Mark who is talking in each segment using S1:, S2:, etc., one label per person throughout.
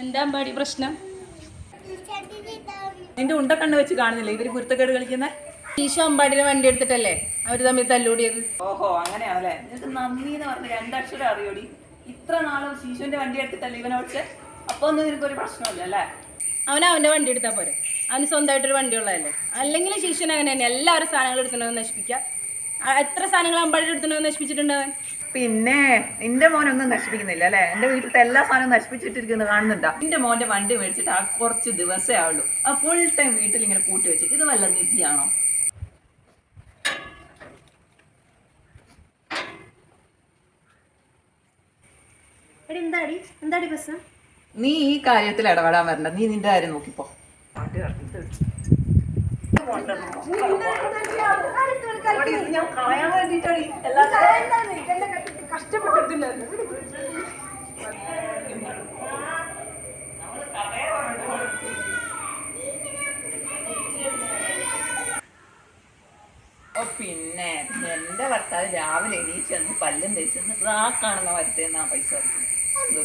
S1: എന്താ അമ്പാടി പ്രശ്നം?
S2: നിന്റെ ഉണ്ട കണ്ണ് വെച്ച് കാണുന്നില്ല? ഇവർ കുരുത്തക്കേട് കളിക്കുന്ന?
S1: ഈശോ അമ്പാടിനെ വണ്ടി എടുത്തിട്ടല്ലേ? അവർ തമ്മിൽ തല്ലൂടിയത്.
S2: ഓഹോ അങ്ങനെയാണല്ലേ? നിനക്ക് നന്ദി എന്ന് പറഞ്ഞ രണ്ടക്ഷരം അറിയോടി. ഇത്ര നാളും ശീശുവിന്റെ വണ്ടി എടുത്തിട്ടല്ലേ ഇവനെ വിളിച്ച്? അപ്പൊ ഒന്നും നിനക്കൊരു പ്രശ്നമില്ല അല്ലേ?
S1: അവൻ അവന്റെ വണ്ടി എടുത്താൽ പോരെ. അവന് സ്വന്തമായിട്ടൊരു വണ്ടി ഉള്ളതല്ലേ? അല്ലെങ്കിൽ ശിഷ്യൻ അങ്ങനെ തന്നെ. എല്ലാവരും സാധനങ്ങൾ എടുത്തിട്ടുണ്ടോ നശിപ്പിക്കാം. എത്ര സാധനങ്ങൾ അമ്പാടി എടുത്തിട്ടുണ്ടോ നശിപ്പിച്ചിട്ടുണ്ട് അവൻ?
S2: പിന്നെ എന്റെ മോനൊന്നും നശിപ്പിക്കുന്നില്ല അല്ലെ? എന്റെ വീട്ടിലത്തെ എല്ലാ സാധനവും നശിപ്പിച്ചിട്ടിരിക്കുന്നത് കാണുന്നുണ്ടോ? എന്റെ മോന്റെ വണ്ടി മേടിച്ചിട്ട് ആ കുറച്ച് ദിവസമേ ആവുള്ളൂ. ആ ഫുൾ ടൈം വീട്ടിൽ ഇങ്ങനെ കൂട്ടി വെച്ചു ഇത് വല്ല നിധിയാണോ?
S3: എടി എന്താടി? എന്താടി പ്രശ്നം?
S2: നീ ഈ കാര്യത്തിൽ ഇടപെടാൻ വരണ്ട. നീ നിന്റെ കാര്യം നോക്കിപ്പോ. ഞാൻ കളയാൻ വേണ്ടിട്ടാണ് എല്ലാ ഓ പിന്നെ എന്റെ ഭർത്താവ് രാവിലെ എണീച്ചെന്ന് പല്ലും തേച്ചെന്ന് ആ കാണുന്ന ആ പൈസ കൊടുക്കുന്നത്.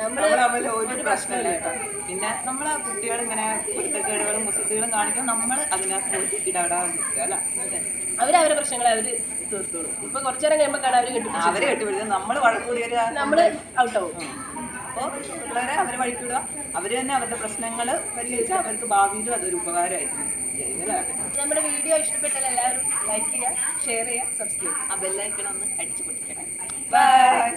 S2: നമ്മൾ തമ്മിൽ ഒരു പ്രശ്നമില്ല കേട്ടോ. പിന്നെ നമ്മളെ കുട്ടികൾ ഇങ്ങനെ കുരുത്തക്കേടുകളും മുസൃതികളും കാണിക്കും നമ്മൾ അതിനകത്ത് പോയിട്ട് ഇടപെടാൻ നിൽക്കുക അല്ല?
S1: അവരവരെ പ്രശ്നങ്ങൾ അവർ തീർത്തോളും. ഇപ്പൊ കുറച്ചു നേരം കഴിയുമ്പോൾ കാണാൻ അവർ കിട്ടും
S2: അവരെ കെട്ടിപ്പിടിച്ചത് നമ്മൾ വഴക്കൂടി ഒരു
S1: ഔട്ട് ആവും.
S2: അപ്പോൾ പിള്ളേരെ അവരെ വഴിക്കിടുക. അവർ തന്നെ അവരുടെ പ്രശ്നങ്ങൾ പരിഹരിച്ച് അവർക്ക് ഭാവിയിലും അതൊരു ഉപകാരമായിരിക്കും.
S1: നമ്മുടെ വീഡിയോ ഇഷ്ടപ്പെട്ടാൽ എല്ലാവരും ലൈക്ക് ചെയ്യുക ഷെയർ ചെയ്യുക സബ്സ്ക്രൈബ്
S2: ആ ബെല്ലൈക്കണം ഒന്ന് അടിച്ചു പൊട്ടിക്കണം. ബൈ